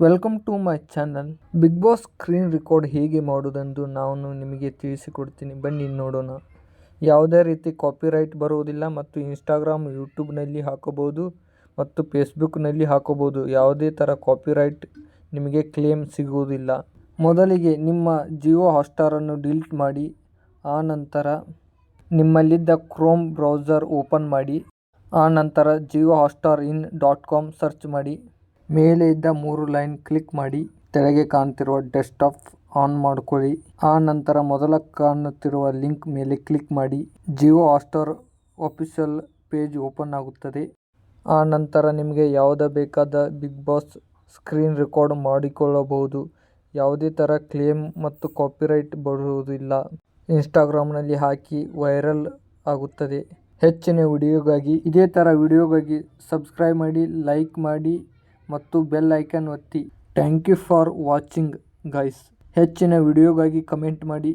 Welcome to my channel Big Boss screen record ಹೇಗೆ ಮಾಡೋದೆಂದು ನಾನು ನಿಮಗೆ ತಿಳಿಸಿಕೊಡ್ತೀನಿ. ಬನ್ನಿ ನೋಡೋಣ. ಯಾವುದೇ ರೀತಿ ಕಾಪಿರೈಟ್ ಬರುವುದಿಲ್ಲ ಮತ್ತು ಇನ್ಸ್ಟಾಗ್ರಾಮ್ ಯೂಟ್ಯೂಬ್ನಲ್ಲಿ ಹಾಕಬಹುದು ಮತ್ತು ಫೇಸ್ಬುಕ್ನಲ್ಲಿ ಹಾಕೋಬೋದು ಯಾವುದೇ ಥರ ಕಾಪಿರೈಟ್ ನಿಮಗೆ ಕ್ಲೇಮ್ ಸಿಗುವುದಿಲ್ಲ. ಮೊದಲಿಗೆ ನಿಮ್ಮ ಜಿಯೋ ಹಾಟ್ಸ್ಟಾರನ್ನು ಡಿಲೀಟ್ ಮಾಡಿ, ಆ ನಂತರ ನಿಮ್ಮಲ್ಲಿದ್ದ ಕ್ರೋಮ್ ಬ್ರೌಸರ್ ಓಪನ್ ಮಾಡಿ, ಆ ನಂತರ Jio Hotstar in dot com search ಮಾಡಿ. ಮೇಲೆ ಇದ್ದ ಮೂರು ಲೈನ್ ಕ್ಲಿಕ್ ಮಾಡಿ ತೆಳಗೆ ಕಾಣ್ತಿರುವ ಡೆಸ್ಕ್ಟಾಪ್ ಆನ್ ಮಾಡ್ಕೊಳ್ಳಿ. ಆ ನಂತರ ಮೊದಲ ಕಾಣುತ್ತಿರುವ ಲಿಂಕ್ ಮೇಲೆ ಕ್ಲಿಕ್ ಮಾಡಿ. Jio Hotstar official page open ಆಗುತ್ತದೆ. ಆ ನಂತರ ನಿಮಗೆ ಯಾವುದೇ ಬೇಕಾದ ಬಿಗ್ ಬಾಸ್ ಸ್ಕ್ರೀನ್ ರೆಕಾರ್ಡ್ ಮಾಡಿಕೊಳ್ಳಬಹುದು. ಯಾವುದೇ ಥರ ಕ್ಲೇಮ್ ಮತ್ತು ಕಾಪಿರೈಟ್ ಬರುವುದಿಲ್ಲ. ಇನ್ಸ್ಟಾಗ್ರಾಮ್ನಲ್ಲಿ ಹಾಕಿ ವೈರಲ್ ಆಗುತ್ತದೆ. ಹೆಚ್ಚಿನ ವಿಡಿಯೋಗಾಗಿ ಇದೇ ಥರ ವಿಡಿಯೋಗಾಗಿ ಸಬ್ಸ್ಕ್ರೈಬ್ ಮಾಡಿ, ಲೈಕ್ ಮಾಡಿ. ಮತ್ತು ಬೆಲ್ ಐಕನ್ ಒತ್ತಿ. Thank you for watching guys ಹೆಚ್ಚಿನ ವಿಡಿಯೋಗಾಗಿ ಕಮೆಂಟ್ ಮಾಡಿ.